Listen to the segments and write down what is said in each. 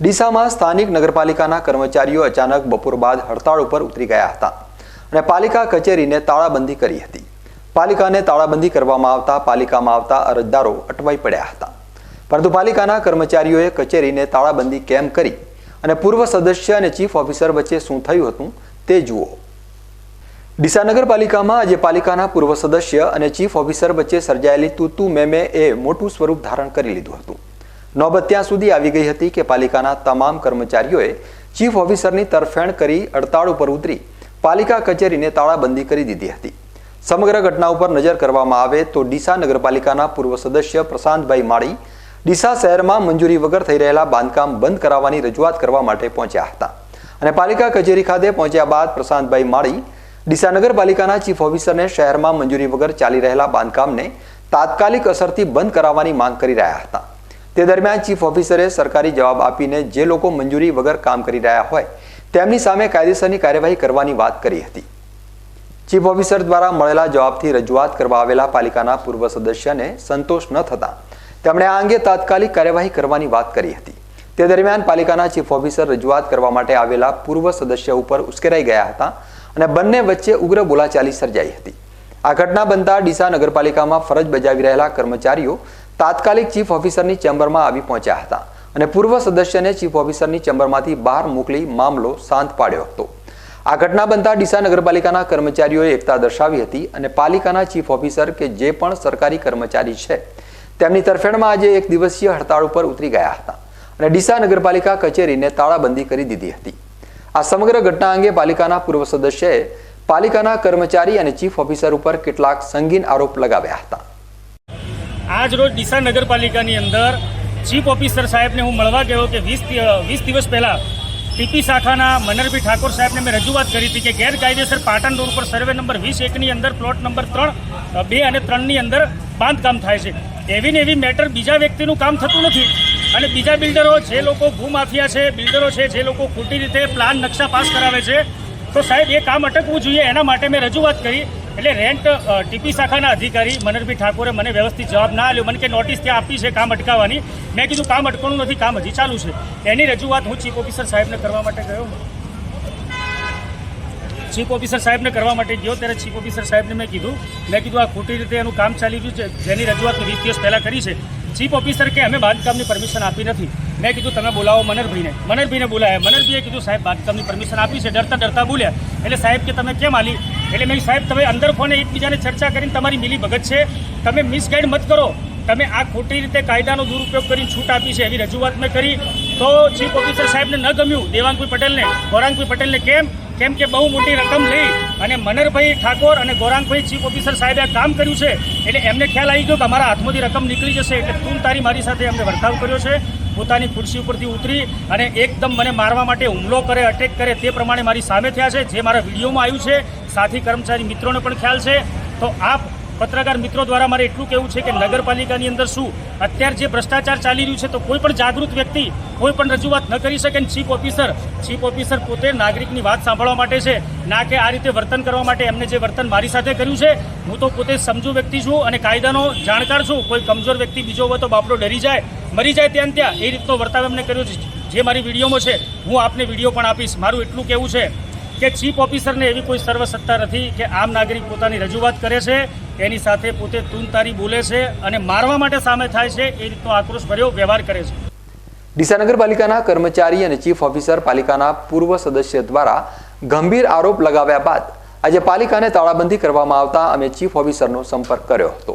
ડીસામાં સ્થાનિક નગરપાલિકાના કર્મચારીઓ અચાનક બપોર બાદ હડતાળ ઉપર ઉતરી ગયા હતા અને પાલિકા કચેરીને તાળાબંધી કરી હતી. પાલિકાને તાળાબંધી કરવામાં આવતા પાલિકામાં આવતા અરજદારો અટવાઈ પડ્યા હતા. પરંતુ પાલિકાના કર્મચારીઓએ કચેરીને તાળાબંધી કેમ કરી અને પૂર્વ સદસ્ય અને ચીફ ઓફિસર વચ્ચે શું થયું હતું તે જુઓ. ડીસા નગરપાલિકામાં આજે પાલિકાના પૂર્વ સદસ્ય અને ચીફ ઓફિસર વચ્ચે સર્જાયેલી તુતુ મેમે એ મોટું સ્વરૂપ ધારણ કરી લીધું હતું. નોબત ત્યાં સુધી આવી ગઈ હતી કે પાલિકાના તમામ કર્મચારીઓએ ચીફ ઓફિસરની તરફેણ કરી અડતાળ ઉપર ઉતરી પાલિકા કચેરીને તાળાબંધી કરી દીધી હતી. સમગ્ર ઘટના ઉપર નજર કરવામાં આવે તો ડીસા નગરપાલિકાના પૂર્વ સદસ્ય પ્રશાંતભાઈ માળી ડીસા શહેરમાં મંજૂરી વગર થઈ રહેલા બાંધકામ બંધ કરાવવાની રજૂઆત કરવા માટે પહોંચ્યા હતા. અને પાલિકા કચેરી ખાતે પહોંચ્યા બાદ પ્રશાંતભાઈ માળી ડીસા નગરપાલિકાના ચીફ ઓફિસરને શહેરમાં મંજૂરી વગર ચાલી રહેલા બાંધકામને તાત્કાલિક અસરથી બંધ કરાવવાની માંગ કરી રહ્યા હતા. તે દરમિયાન ચીફ ઓફિસરે સરકારી જવાબ આપીને જે લોકો મંજૂરી વગર કામ કરી રહ્યા હોય, તેમની સામે કાયદેસરની કાર્યવાહી કરવાની વાત કરી હતી. ચીફ ઓફિસર દ્વારા મળેલા જવાબથી રજૂઆત કરવા આવેલા પાલિકાના પૂર્વ સદસ્યને સંતોષ ન થતા, તેમણે આ અંગે તાત્કાલિક કાર્યવાહી કરવાની વાત કરી હતી. તે દરમિયાન પાલિકાના ચીફ ઓફિસર રજૂઆત કરવા માટે આવેલા પૂર્વ સદસ્ય ઉપર ઉશ્કેરાઈ ગયા હતા અને બંને વચ્ચે ઉગ્ર બોલાચાલી સર્જાઈ હતી. આ ઘટના બનતા ડીસા નગરપાલિકામાં ફરજ બજાવી રહેલા કર્મચારીઓ તાત્કાલિક ચીફ ઓફિસરની ચેમ્બરમાં આવી પહોંચ્યા હતા અને પૂર્વ સદસ્યને ચીફ ઓફિસરની ચેમ્બરમાંથી બહાર મોકલી મામલો શાંત પાડ્યો હતો. આ ઘટના બનતા ડીસા નગરપાલિકાના કર્મચારીઓએ એકતા દર્શાવી હતી અને પાલિકાના ચીફ ઓફિસર કે જે પણ સરકારી કર્મચારી છે, તેમની તરફેણમાં આજે એક દિવસીય હડતાળ ઉપર ઉતરી ગયા હતા અને ડીસા નગરપાલિકા કચેરીને તાળાબંધી કરી દીધી હતી. આ સમગ્ર ઘટના અંગે પાલિકાના પૂર્વ સદસ્યએ પાલિકાના કર્મચારી અને ચીફ ઓફિસર ઉપર કેટલાક સંગીન આરોપ લગાવ્યા હતા. આજ રોજ ડીસા નગરપાલિકાની અંદર ચીફ ઓફિસર સાહેબને હું મળવા ગયો કે વીસ વીસ દિવસ પહેલાં ટીપી શાખાના મનરભી ઠાકોર સાહેબને મેં રજૂઆત કરી હતી કે ગેરકાયદેસર પાટણ રોડ પર સર્વે નંબર વીસ એકની અંદર પ્લોટ નંબર ત્રણ બે અને ત્રણની અંદર બાંધકામ થાય છે. એવી ને એવી મેટર બીજા વ્યક્તિનું કામ થતું નથી. અને બીજા બિલ્ડરો જે લોકો ભૂમાફિયા છે, બિલ્ડરો છે, જે લોકો ખોટી રીતે પ્લાન નકશા પાસ કરાવે છે, તો સાહેબ એ કામ અટકવું જોઈએ. એના માટે મેં રજૂઆત કરી. એટલે રેન્ટ ટીપી શાખાના અધિકારી મનરભાઈ ઠાકોરે મને વ્યવસ્થિત જવાબ ના આપ્યો. મને કે નોટિસ ત્યાં આપી છે કામ અટકાવવાની. મેં કીધું કામ અટકવાનું નથી, કામ હજી ચાલુ છે. એની રજૂઆત હું ચીફ ઓફિસર સાહેબને કરવા માટે ગયો. ચીફ ઓફિસર સાહેબને કરવા માટે ગયો, ત્યારે ચીફ ઓફિસર સાહેબને મેં કીધું. મેં કીધું, આ ખોટી રીતે એનું કામ ચાલી રહ્યું છે, જેની રજૂઆત વીસ દિવસ પહેલાં કરી છે. ચીફ ઓફિસર કે, અમે બાંધકામની પરમિશન આપી નથી. મેં કીધું, તમે બોલાવો મનરભાઈને મનરભાઈને બોલાયા. મનરભાઈએ કીધું, સાહેબ, બાંધકામની પરમિશન આપી છે, ડરતા ડરતા બોલ્યા. એટલે સાહેબ કે, તમે કેમ આલી એટલે મેં સાહેબ, તમે અંદર ફોને એકબીજાને ચર્ચા કરીને તમારી મિલી ભગત છે. તમે મિસગાઈડ મત કરો. તમે આ ખોટી રીતે કાયદાનો દુરુપયોગ કરીને છૂટ આપી છે એવી રજૂઆત મેં કરી. તો ચીફ ઓફિસર સાહેબને ન ગમ્યું. દેવાંગભાઈ પટેલને. ગૌરાંગભાઈ પટેલને કેમ? કેમ કે બહુ મોટી રકમ લઈ અને મનરભાઈ ઠાકોર અને ગૌરાંગભાઈ ચીફ ઓફિસર સાહેબે આ કામ કર્યું છે. એટલે એમને ખ્યાલ આવી ગયો કે અમારા હાથમાંથી રકમ નીકળી જશે એટલે તું તારી મારી સાથે એમને વર્તાવ કર્યો છે. પોતાની ખુરશી ઉપરથી ઉતરી અને એકદમ મને મારવા માટે હુમલો કરે અટેક કરે તે પ્રમાણે મારી સામે થયા છે, જે મારા વિડીયોમાં આવ્યું છે. સાથી કર્મચારી મિત્રોને પણ ખ્યાલ છે. તો આપ પત્રકાર મિત્રો દ્વારા મારે એટલું કહેવું છે કે નગરપાલિકાની અંદર શું? અત્યારે જે ભ્રષ્ટાચાર ચાલી રહ્યું છે, તો કોઈ પણ જાગૃત વ્યક્તિ કોઈ પણ રજૂઆત ન કરી શકે ચીફ ઓફિસર ચીફ ઓફિસર પોતે નાગરિકની વાત સાંભળવા માટે છે, ના કે આ રીતે વર્તન કરવા માટે એમને જે વર્તન મારી સાથે કર્યું છે, હું તો પોતે સમજુ વ્યક્તિ છું અને કાયદાનો જાણકાર છું. કોઈ કમજોર વ્યક્તિ બીજો હોય તો બાપડો ડરી જાય, મરી જાય ત્યાં ત્યાં. એ રીતનો વર્તાવ એમને કર્યો છે. જે મારી વિડીયોમાં છે, હું આપને વીડિયો પણ આપીશ. મારું એટલું કહેવું છે કે ચીફ ઓફિસરને એવી કોઈ સર્વસત્તા નથી કે આમ નાગરિક પોતાની રજૂઆત કરે છે, એની સાથે પોતે તુનતારી બોલે છે અને મારવા માટે સામે થાય છે, એ રીતનો આક્રોશ ભર્યો વ્યવહાર કરે છે. ડીસા નગરપાલિકાના કર્મચારી અને ચીફ ઓફિસર પાલિકાના પૂર્વ સદસ્ય દ્વારા ગંભીર આરોપ લગાવ્યા બાદ આજે પાલિકાને તાળાબંધી કરવામાં આવતા અમે ચીફ ઓફિસરનો સંપર્ક કર્યો હતો.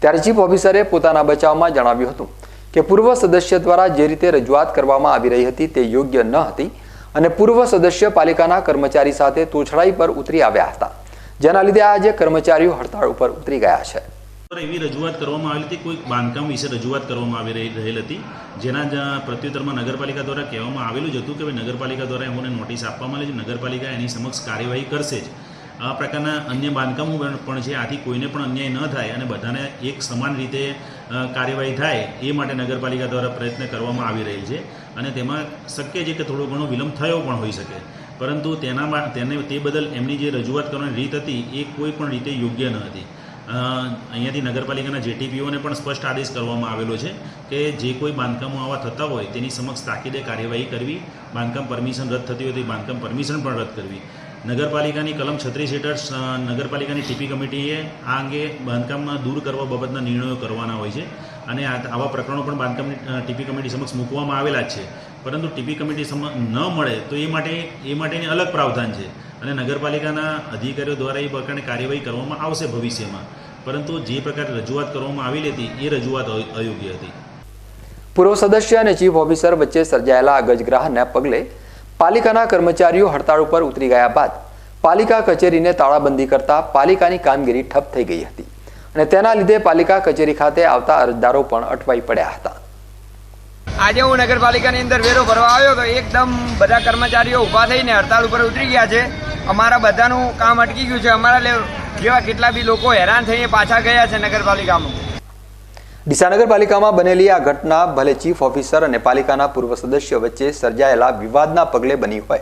ત્યારે ચીફ ઓફિસરે પોતાના બચાવમાં જણાવ્યું હતું કે પૂર્વ સદસ્ય દ્વારા જે રીતે રજૂઆત કરવામાં આવી રહી હતી તે યોગ્ય ન હતી અને પૂર્વ સદસ્ય પાલિકાના કર્મચારી સાથે તોછડાઈ પર ઉતરી આવ્યા હતા. જેના લીધે આજે કર્મચારીઓ હડતાળ ઉપર ઉતરી ગયા છે. એવી રજૂઆત કરવામાં આવેલી હતી, કોઈ બાંધકામ વિશે રજૂઆત કરવામાં આવી રહી, રહેલ હતી, જેના પ્રત્યુત્તરમાં નગરપાલિકા દ્વારા કહેવામાં આવેલું જ હતું કે નગરપાલિકા દ્વારા એમને નોટિસ આપવામાં આવી છે, નગરપાલિકા એની સમક્ષ કાર્યવાહી કરશે જ. આ પ્રકારના અન્ય બાંધકામો પણ છે. આથી કોઈને પણ અન્યાય ન થાય અને બધાને એક સમાન રીતે કાર્યવાહી થાય એ માટે નગરપાલિકા દ્વારા પ્રયત્ન કરવામાં આવી રહેલ છે. અને તેમાં શક્ય છે કે થોડો ઘણો વિલંબ થયો પણ હોઈ શકે. પરંતુ તેનામાં તેને, તે બદલ એમની જે રજૂઆત કરવાની રીત હતી એ કોઈ પણ રીતે યોગ્ય ન હતી. અહીંયાથી નગરપાલિકાના જેટીપીઓને પણ સ્પષ્ટ આદેશ કરવામાં આવેલો છે કે જે કોઈ બાંધકામો આવા થતા હોય તેની સમક્ષ તાકીદે કાર્યવાહી કરવી, બાંધકામ પરમિશન રદ થતી હોય તો બાંધકામ પરમિશન પણ રદ કરવી. નગરપાલિકાની કલમ છત્રીસ હેઠળ નગરપાલિકાની ટીપી કમિટીએ આ અંગે બાંધકામમાં દૂર કરવા બાબતના નિર્ણયો કરવાના હોય છે અને આવા પ્રકરણો પણ બાંધકામની ટીપી કમિટી સમક્ષ મૂકવામાં આવેલા છે. પરંતુ ટીપી કમિટી સમ, ન મળે તો એ માટે, એ માટેની અલગ પ્રાવધાન છે અને નગરપાલિકાના અધિકારીઓ દ્વારા એ પ્રકારની કાર્યવાહી કરવામાં આવશે ભવિષ્યમાં. પરંતુ જે પ્રકારે રજૂઆત કરવામાં આવેલી હતી, એ રજૂઆત અયોગ્ય હતી. પૂર્વ સદસ્ય અને ચીફ ઓફિસર વચ્ચે સર્જાયેલા ગજગ્રાહના પગલે પાલિકાના કર્મચારીઓ હડતાળ ઉપર ઉતરી ગયા બાદ પાલિકા કચેરીને તાળાબંધી કરતા પાલિકાની કામગીરી ઠપ થઈ ગઈ હતી અને તેના લીધે પાલિકા કચેરી ખાતે આવતા અરજદારો પણ અટવાઈ પડ્યા હતા. આજે હું નગરપાલિકાની અંદર વેરો ભરવા આવ્યો તો એકદમ બધા કર્મચારીઓ ઊભા થઈને હડતાળ ઉપર ઉતરી ગયા છે. અમારા બધાનું કામ અટકી ગયું છે. અમારા જેવા કેટલા બી લોકો હેરાન થઈને પાછા ગયા છે નગરપાલિકામાં. ડીસા નગરપાલિકામાં બનેલી આ ઘટના ભલે ચીફ ઓફિસર અને પાલિકાના પૂર્વ સદસ્ય વચ્ચે સર્જાયેલા વિવાદના પગલે બની હોય.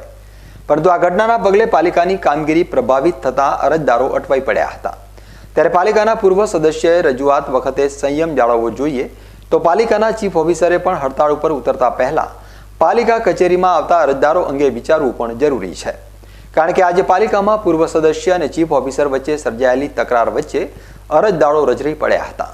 પરંતુ આ ઘટનાના પગલે પાલિકાની કામગીરી પ્રભાવિત થતા અરજદારો અટવાઈ પડ્યા હતા. ત્યારે પાલિકાના પૂર્વ સદસ્યએ રજૂઆત વખતે સંયમ જાળવવો જોઈએ તો પાલિકાના ચીફ ઓફિસરે પણ હડતાળ ઉપર ઉતરતા પહેલા પાલિકા કચેરીમાં આવતા અરજદારો અંગે વિચારવું પણ જરૂરી છે. કારણ કે આજે પાલિકામાં પૂર્વ સદસ્ય અને ચીફ ઓફિસર વચ્ચે સર્જાયેલી તકરાર વચ્ચે અરજદારો રજરી પડ્યા હતા.